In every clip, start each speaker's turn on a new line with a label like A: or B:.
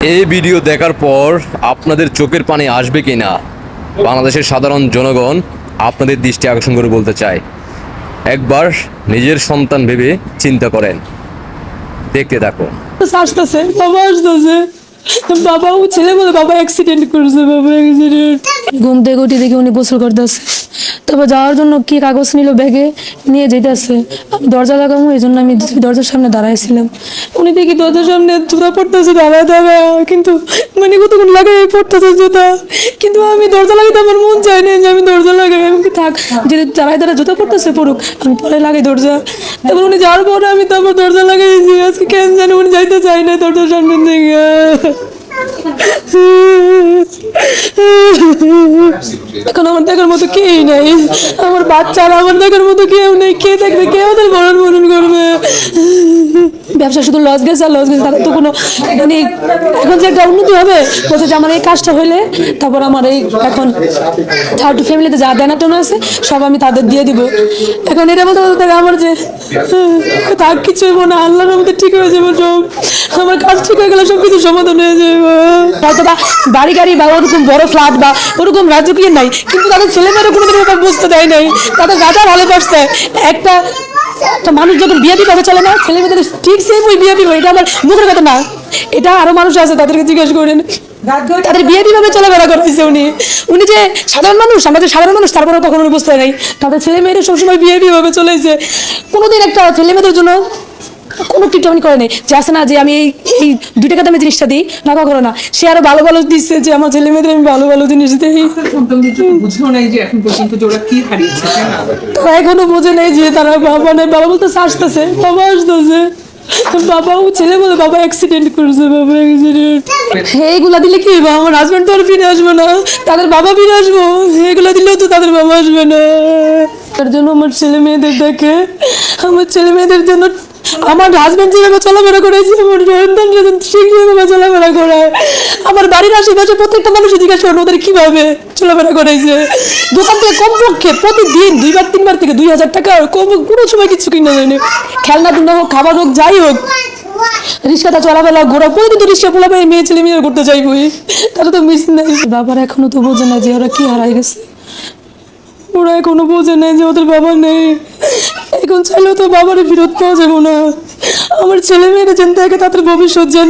A: এই ভিডিও দেখার পর আপনাদের চোখের পানি আসবে কি না বাংলাদেশের সাধারণ জনগণ আপনাদের দৃষ্টি আকর্ষণ করে বলতে চায়। একবার নিজের সন্তান ভেবে চিন্তা করেন। দেখতে থাকো
B: আসতেছে, বাবা আসতেছে। বাবা ছেলে বলে বাবা অ্যাক্সিডেন্ট করেছে, বাবা অ্যাক্সিডেন্ট ঘুম থেকে উঠে দেখি উনি গোসল করতেছে। তারপর যাওয়ার জন্য কি কাগজ নিল, ব্যাগে নিয়ে যেতেছে আমি দরজা লাগাবো, এই জন্য আমি দরজার সামনে দাঁড়াইছিলাম। উনি দেখি দরজার সামনে জুতা পড়তেছে, দাঁড়ায় দাঁড়ায়। কিন্তু মানে কতক্ষণ লাগে পড়তেছে জুতা? কিন্তু আমি দরজা লাগাইতে আমার মন চায় না যে আমি দরজা লাগাই, আমি কি থাক যে দাঁড়ায় দাঁড়ায় জুতা পড়তেছে পড়ুক, আমি পরে লাগাই দরজা। তারপর উনি যাওয়ার পরে আমি তারপর দরজা আজকে কেন জানি উনি যাইতে চাই না দরজার সামনে থেকে। এখন আমার দেখার মতো কেউই নেই। আমার বাচ্চারা আমার দেখার মতো কেউ নেই। কে দেখবে? কে ওদের ভরণ ভরণ করবে? ব্যবসা শুধু লস গেছে আর লস গেছে তাদের তো কোনো মানে এখন যে একটা উন্নতি হবে, বলছে যে আমার এই কাজটা হইলে তারপর আমার এই এখন থার্ড ফ্যামিলিতে যা দেনা টেনা আছে, সব আমি তাদের দিয়ে দিব। এখন এটা বলতে বলতে আমার যে থাক কিছু হইব না আল্লাহর মধ্যে ঠিক হয়ে যাবে সব আমার কাজ হয়ে গেলে সব কিছু সমাধান হয়ে যাবে হয়তো বা বাড়ি গাড়ি বা ওরকম বড় ফ্ল্যাট বা ওরকম রাজকীয় নাই, কিন্তু তাদের ছেলেমেয়েরা কোনোদিন ওটা বুঝতে দেয় নাই। তাদের ভালো একটা মানুষ যখন ভাবে চলে না ছেলে মেয়েদের ঠিক সেম ওই এটা আমার মুখের কথা না। এটা আরও মানুষ আছে, তাদেরকে জিজ্ঞেস করেন। তাদের বিয়ে ভাবে চলাফেরা করাইছে উনি। উনি যে সাধারণ মানুষ, আমরা যে সাধারণ মানুষ তারপরে উনি বুঝতে নাই। তাদের ছেলে মেয়েরা সবসময় বিয়ে ভাবে চলেছে। কোনোদিন একটা ছেলে মেয়েদের জন্য কোনো ট্রিটমেন্ট করে নেই। যে আসে না যে আমি এই এই দুই টাকা দামে জিনিসটা দিই না কখনো না। সে আরও ভালো ভালো দিচ্ছে যে আমার ছেলে মেয়েদের আমি ভালো ভালো জিনিস দিই।
C: বুঝেও নাই যে এখন পর্যন্ত যে ওরা কি হারিয়েছে
B: তারা এখনও বোঝে নেই যে তারা বাবা নেই বাবা বলতে আসতেছে বাবা আসতেছে। বাবা ও ছেলে বলে বাবা অ্যাক্সিডেন্ট করেছে বাবা অ্যাক্সিডেন্ট এইগুলা দিলে কি হবে? আমার হাজবেন্ড তো আর ফিরে আসবে না। তাদের বাবা ফিরে আসব। এগুলা দিলেও তো তাদের বাবা আসবে না। তার জন্য আমার ছেলে মেয়েদের দেখে আমার ছেলে মেয়েদের জন্য আমার হাজবেন্ড যেভাবে চলাফেরা করেছে, আমার সন্তান যেন ঠিক যেভাবে চলাফেরা করায় আমার বাড়ির আশেপাশে প্রত্যেকটা মানুষ জিজ্ঞাসা করেন ওদের কীভাবে চলাফেরা করাইছে দোকান থেকে কমপক্ষে প্রতিদিন দুইবার, তিনবার থেকে দুই হাজার টাকা কম কোনো সময় কিছু কিনে দেয়নি খেলনা টুলনা হোক, খাবার হোক, যাই হোক। রিক্সাটা চলাফেরা ঘোরা, প্রতিদিন তো রিক্সা পোলা পাই মেয়ে ছেলে মেয়ে করতে চাইবই তারা তো মিস নেই। বাবার এখনও তো বোঝে না যে ওরা কি হারাই গেছে। ওরা এখনও বোঝে না যে ওদের বাবা নেই। এখন চাইলেও তো বাবারে ফেরত পাওয়া যাবে না। আমার ছেলে মেয়েরা যেন দেখে তাদের ভবিষ্যৎ যেন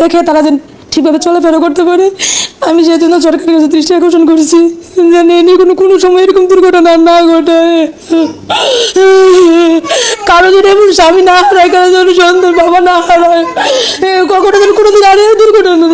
B: দেখে তারা যেন ঠিকভাবে চলাফেরা করতে পারে। আমি সেই জন্য সরকারের কাছে দৃষ্টি আকর্ষণ করেছি যেন এ নিয়ে কোনো কোনো সময় এরকম দুর্ঘটনা না ঘটায় কারও যেন এমন স্বামী না হারায়, কারও যেন সন্তান বাবা না হারায় কখনো যেন কোনোদিন আর দুর্ঘটনা